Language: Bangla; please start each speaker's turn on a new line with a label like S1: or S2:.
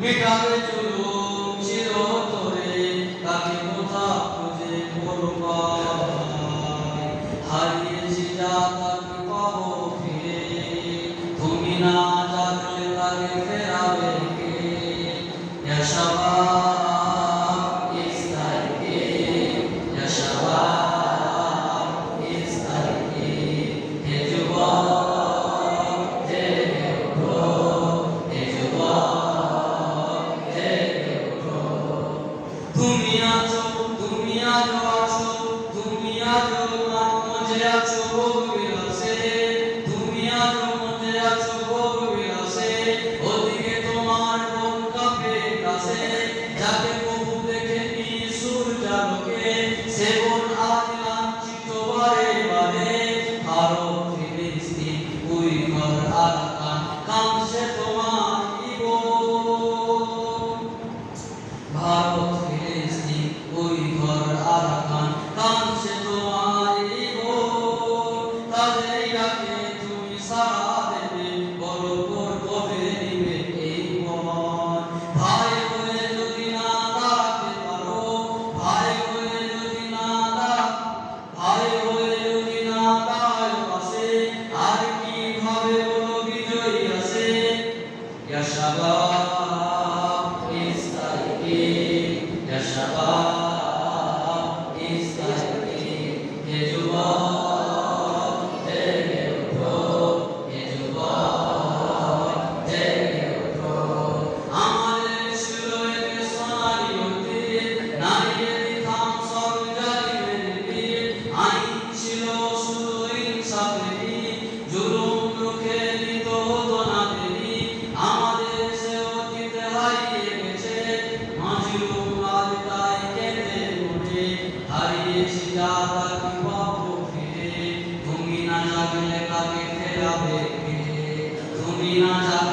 S1: মেঘাবে চলুক চিরতরে তাকে কোথা খুঁজে পড়ব হারিয়েছি যা তাকে পাব ফিরে। তুমি না জানলে তাকে ফেরাবে কে? মাংসে তোমার ভারত ফিরে তুমি না জাগলে